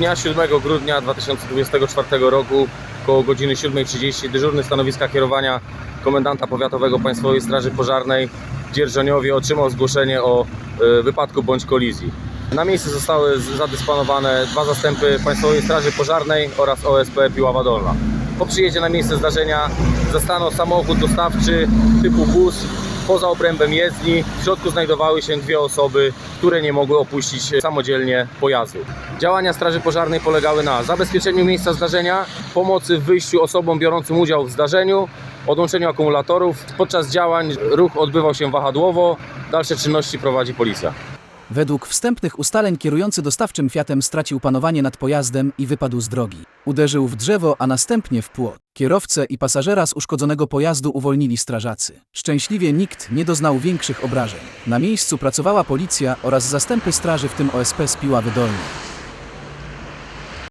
Dnia 7 grudnia 2024 roku koło godziny 7.30 dyżurny stanowiska kierowania komendanta powiatowego Państwowej Straży Pożarnej w Dzierżoniowie otrzymał zgłoszenie o e, wypadku bądź kolizji. Na miejsce zostały zadysponowane dwa zastępy Państwowej Straży Pożarnej oraz OSP Piława Dolna. Po przyjeździe na miejsce zdarzenia zastano samochód dostawczy typu bus poza obrębem jezdni. W środku znajdowały się dwie osoby, które nie mogły opuścić samodzielnie pojazdu. Działania Straży Pożarnej polegały na zabezpieczeniu miejsca zdarzenia, pomocy w wyjściu osobom biorącym udział w zdarzeniu, odłączeniu akumulatorów. Podczas działań ruch odbywał się wahadłowo. Dalsze czynności prowadzi policja. Według wstępnych ustaleń kierujący dostawczym Fiatem stracił panowanie nad pojazdem i wypadł z drogi. Uderzył w drzewo, a następnie w płot. Kierowcę i pasażera z uszkodzonego pojazdu uwolnili strażacy. Szczęśliwie nikt nie doznał większych obrażeń. Na miejscu pracowała policja oraz zastępy straży, w tym OSP z Dolnej.